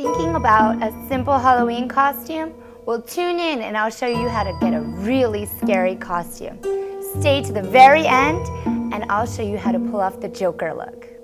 Thinking about a simple Halloween costume? Well, tune in and I'll show you how to get a really scary costume. Stay to the very end and I'll show you how to pull off the Joker look.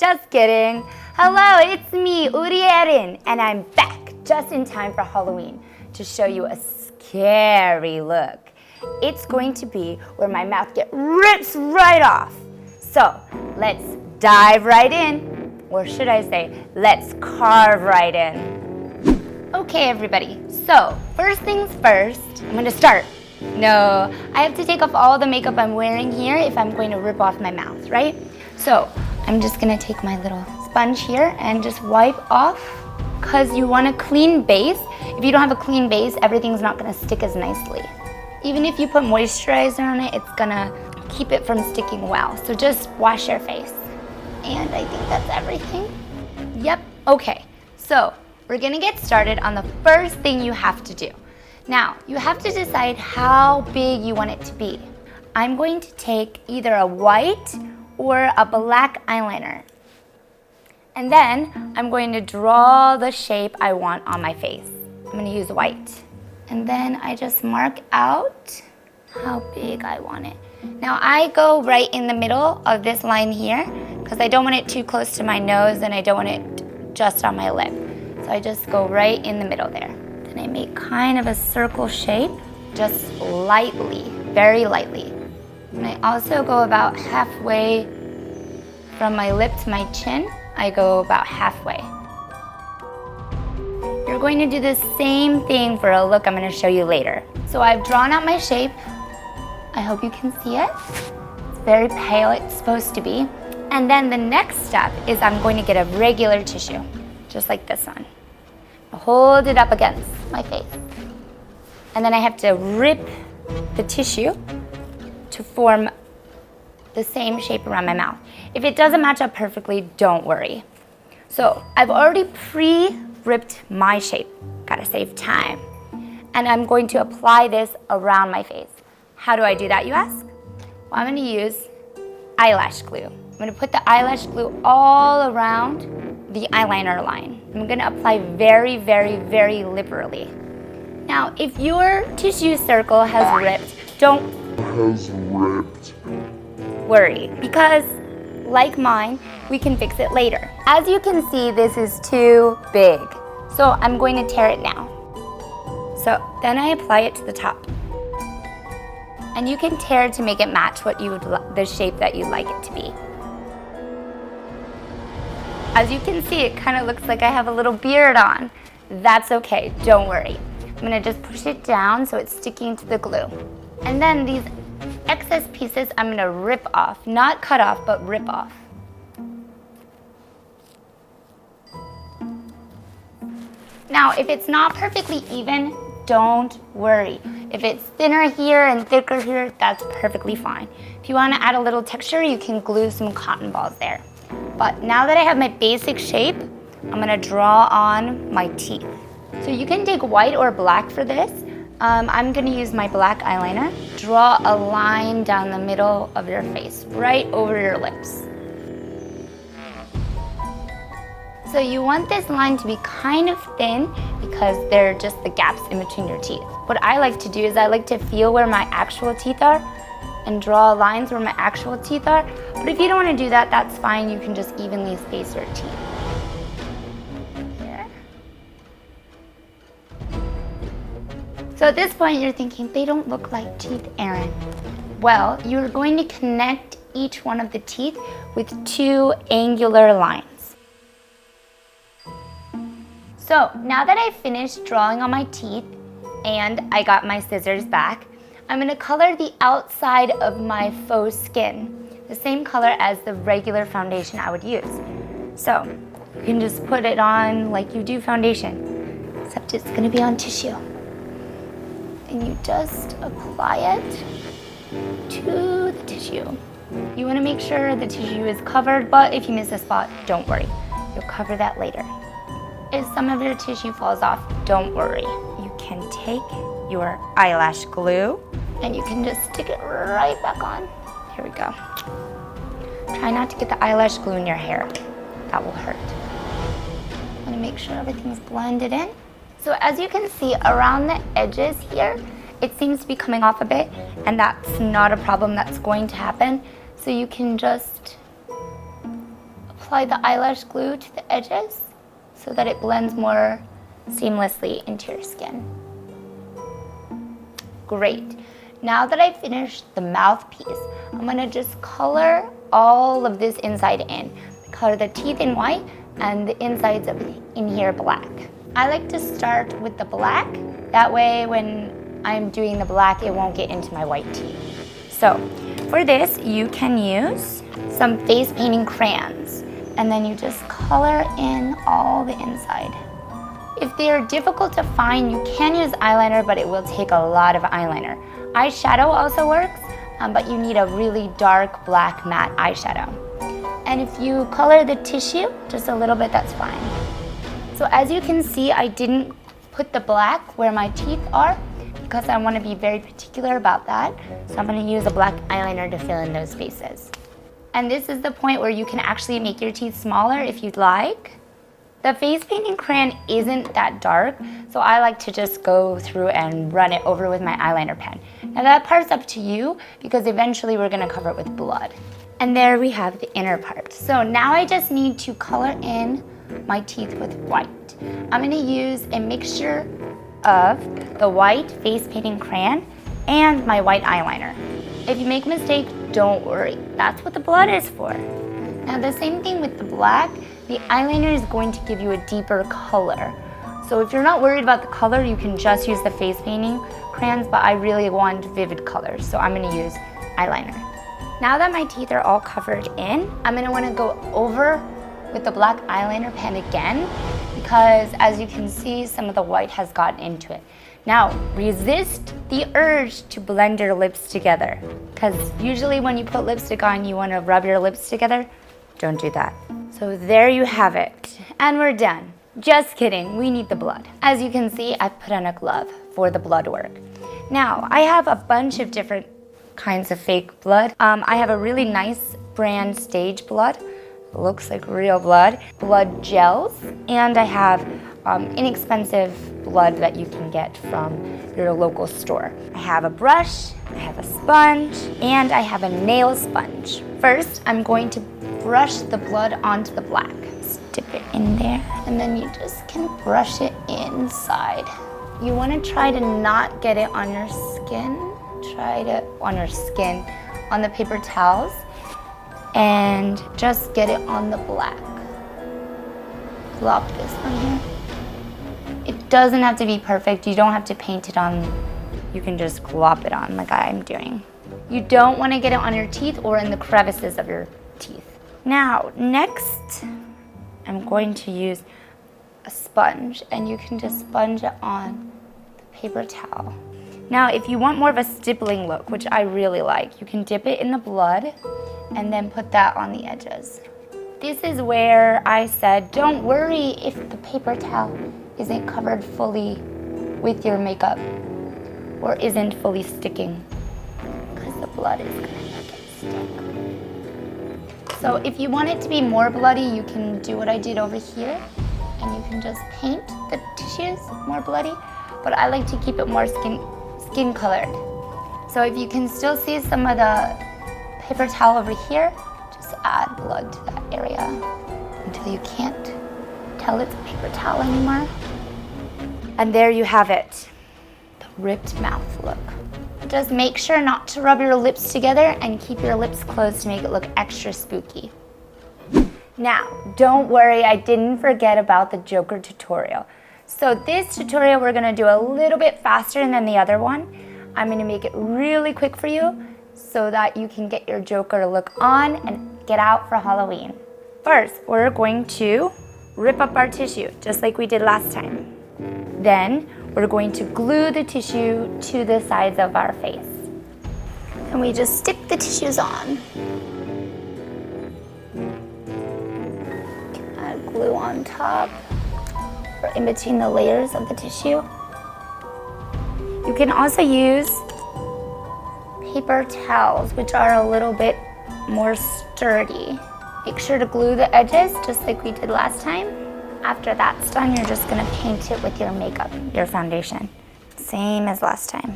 Just kidding. Hello, it's me, Uri Erin, and I'm back just in time for Halloween to show you a scary look. It's going to be where my mouth gets ripped right off. So let's dive right in, or should I say, let's carve right in. Okay, everybody. So first things first, I'm gonna start. No, I have to take off all the makeup I'm wearing here if I'm going to rip off my mouth, right? So I'm just gonna take my little sponge here and just wipe off because you want a clean base. If you don't have a clean base, everything's not gonna stick as nicely. Even if you put moisturizer on it, it's gonna keep it from sticking well. So just wash your face. And I think that's everything. Yep, okay. So we're gonna get started on the first thing you have to do. Now, you have to decide how big you want it to be. I'm going to take either a white or a black eyeliner. And then I'm going to draw the shape I want on my face. I'm going to use white. And then I just mark out how big I want it. Now I go right in the middle of this line here because I don't want it too close to my nose and I don't want it just on my lip. So I just go right in the middle there. Then I make kind of a circle shape, just lightly, very lightly. And I also go about halfway from my lip to my chin. I go about halfway. You're going to do the same thing for a look I'm going to show you later. So I've drawn out my shape. I hope you can see it. It's very pale, it's supposed to be. And then the next step is I'm going to get a regular tissue, just like this one. Hold it up against my face. And then I have to rip the tissue to form the same shape around my mouth. If it doesn't match up perfectly, don't worry. So I've already pre-ripped my shape. Gotta save time. And I'm going to apply this around my face. How do I do that, you ask? Well, I'm gonna use eyelash glue. I'm gonna put the eyelash glue all around the eyeliner line. I'm gonna apply very, very, very liberally. Now, if your tissue circle has ripped, don't has ripped. Worry because like mine, we can fix it later. As you can see, this is too big. So I'm going to tear it now. So then I apply it to the top. And you can tear to make it match what you would the shape that you'd like it to be. As you can see, it kind of looks like I have a little beard on. That's okay, don't worry. I'm gonna just push it down so it's sticking to the glue. And then these excess pieces I'm gonna rip off, not cut off, but rip off. Now, if it's not perfectly even, don't worry. If it's thinner here and thicker here, that's perfectly fine. If you wanna add a little texture, you can glue some cotton balls there. But now that I have my basic shape, I'm gonna draw on my teeth. So you can take white or black for this. Um, I'm gonna use my black eyeliner. Draw a line down the middle of your face, right over your lips. So you want this line to be kind of thin because they're just the gaps in between your teeth. What I like to do is I like to feel where my actual teeth are and draw lines where my actual teeth are. But if you don't want to do that, that's fine. You can just evenly space your teeth. So at this point, you're thinking, they don't look like teeth, Erin. Well, you're going to connect each one of the teeth with two angular lines. So now that I've finished drawing on my teeth and I got my scissors back, I'm gonna color the outside of my faux skin, the same color as the regular foundation I would use. So you can just put it on like you do foundation, except it's gonna be on tissue. And you just apply it to the tissue. You wanna make sure the tissue is covered, but if you miss a spot, don't worry. You'll cover that later. If some of your tissue falls off, don't worry. You can take your eyelash glue and you can just stick it right back on. Here we go. Try not to get the eyelash glue in your hair. That will hurt. I'm gonna make sure everything's blended in. So as you can see around the edges here, it seems to be coming off a bit and that's not a problem that's going to happen. So you can just apply the eyelash glue to the edges so that it blends more seamlessly into your skin. Great. Now that I've finished the mouthpiece, I'm gonna just color all of this inside in. Color the teeth in white and the insides of in here black. I like to start with the black. That way when I'm doing the black, it won't get into my white teeth. So for this, you can use some face painting crayons and then you just color in all the inside. If they are difficult to find, you can use eyeliner, but it will take a lot of eyeliner. Eyeshadow also works, um, but you need a really dark black matte eyeshadow. And if you color the tissue just a little bit, that's fine. So as you can see, I didn't put the black where my teeth are because I want to be very particular about that. So I'm going to use a black eyeliner to fill in those spaces. And this is the point where you can actually make your teeth smaller if you'd like. The face painting crayon isn't that dark, so I like to just go through and run it over with my eyeliner pen. Now that part's up to you because eventually we're gonna cover it with blood. And there we have the inner part. So now I just need to color in my teeth with white. I'm gonna use a mixture of the white face painting crayon and my white eyeliner. If you make a mistake, don't worry. That's what the blood is for. Now the same thing with the black, the eyeliner is going to give you a deeper color. So if you're not worried about the color, you can just use the face painting crayons, but I really want vivid colors, so I'm gonna use eyeliner. Now that my teeth are all covered in, I'm gonna wanna go over with the black eyeliner pen again because as you can see, some of the white has gotten into it. Now, resist the urge to blend your lips together because usually when you put lipstick on, you wanna rub your lips together. Don't do that. So there you have it. And we're done. Just kidding, we need the blood. As you can see, I've put on a glove for the blood work. Now, I have a bunch of different kinds of fake blood. Um, I have a really nice brand stage blood. Looks like real blood. Blood gels. And I have um, inexpensive blood that you can get from your local store. I have a brush, I have a sponge, and I have a nail sponge. First, I'm going to brush the blood onto the black. Dip it in there, and then you just can brush it inside. You want to try to not get it on your skin. Try to on your skin, on the paper towels, and just get it on the black. Plop this on here. It doesn't have to be perfect. You don't have to paint it on. You can just glop it on like I'm doing. You don't want to get it on your teeth or in the crevices of your teeth. Now, next, I'm going to use a sponge and you can just sponge it on the paper towel. Now, if you want more of a stippling look, which I really like, you can dip it in the blood and then put that on the edges. This is where I said, don't worry if the paper towel isn't covered fully with your makeup or isn't fully sticking because the blood is gonna make it stick. So if you want it to be more bloody, you can do what I did over here and you can just paint the tissues more bloody, but I like to keep it more skin, skin colored. So if you can still see some of the paper towel over here, just add blood to that area until you can't tell it's a paper towel anymore. And there you have it, the ripped mouth look. Just make sure not to rub your lips together and keep your lips closed to make it look extra spooky. Now, don't worry, I didn't forget about the Joker tutorial. So this tutorial we're gonna do a little bit faster than the other one. I'm gonna make it really quick for you so that you can get your Joker look on and get out for Halloween. First, we're going to rip up our tissue, just like we did last time. Then, we're going to glue the tissue to the sides of our face. And we just stick the tissues on. Add glue on top in between the layers of the tissue. You can also use paper towels, which are a little bit more sturdy. Make sure to glue the edges just like we did last time. After that's done, you're just gonna paint it with your makeup, your foundation. Same as last time.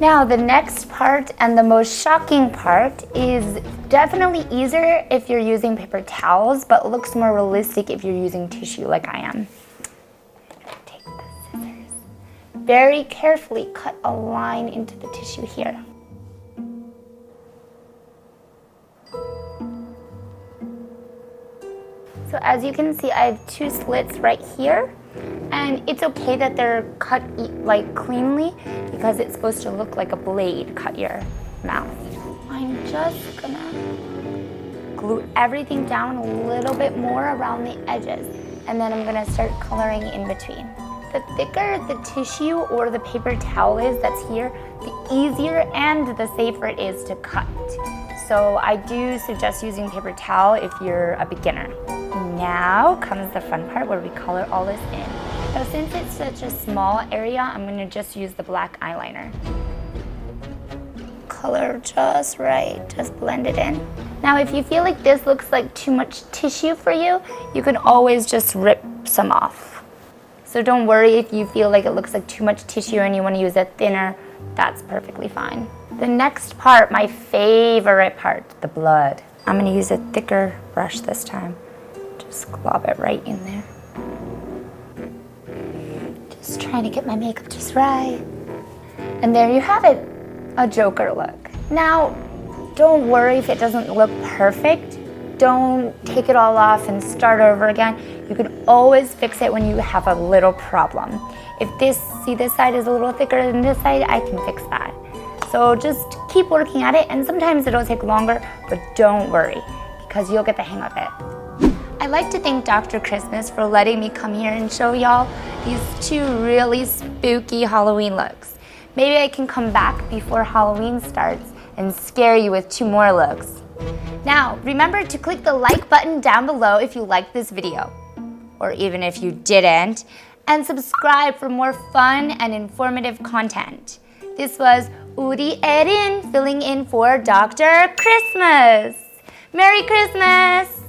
Now, the next part and the most shocking part is definitely easier if you're using paper towels, but looks more realistic if you're using tissue like I am. Very carefully cut a line into the tissue here. So as you can see, I have two slits right here. And it's okay that they're cut like cleanly because it's supposed to look like a blade cut your mouth. I'm just gonna glue everything down a little bit more around the edges. And then I'm gonna start coloring in between. The thicker the tissue or the paper towel is that's here, the easier and the safer it is to cut. So I do suggest using paper towel if you're a beginner. Now comes the fun part where we color all this in. So since it's such a small area, I'm gonna just use the black eyeliner. Color just right, just blend it in. Now if you feel like this looks like too much tissue for you, you can always just rip some off. So don't worry if you feel like it looks like too much tissue and you wanna use a thinner, that's perfectly fine. The next part, my favorite part, the blood. I'm gonna use a thicker brush this time. Just glob it right in there. Just trying to get my makeup just right. And there you have it, a Joker look. Now, don't worry if it doesn't look perfect. Don't take it all off and start over again. You can always fix it when you have a little problem. If this, see this side is a little thicker than this side, I can fix that. So just keep working at it and sometimes it'll take longer, but don't worry because you'll get the hang of it. I'd like to thank Dr. Christmas for letting me come here and show y'all these two really spooky Halloween looks. Maybe I can come back before Halloween starts and scare you with two more looks. Now, remember to click the like button down below if you liked this video, or even if you didn't, and subscribe for more fun and informative content. This was Uri Erin filling in for Dr. Christmas. Merry Christmas!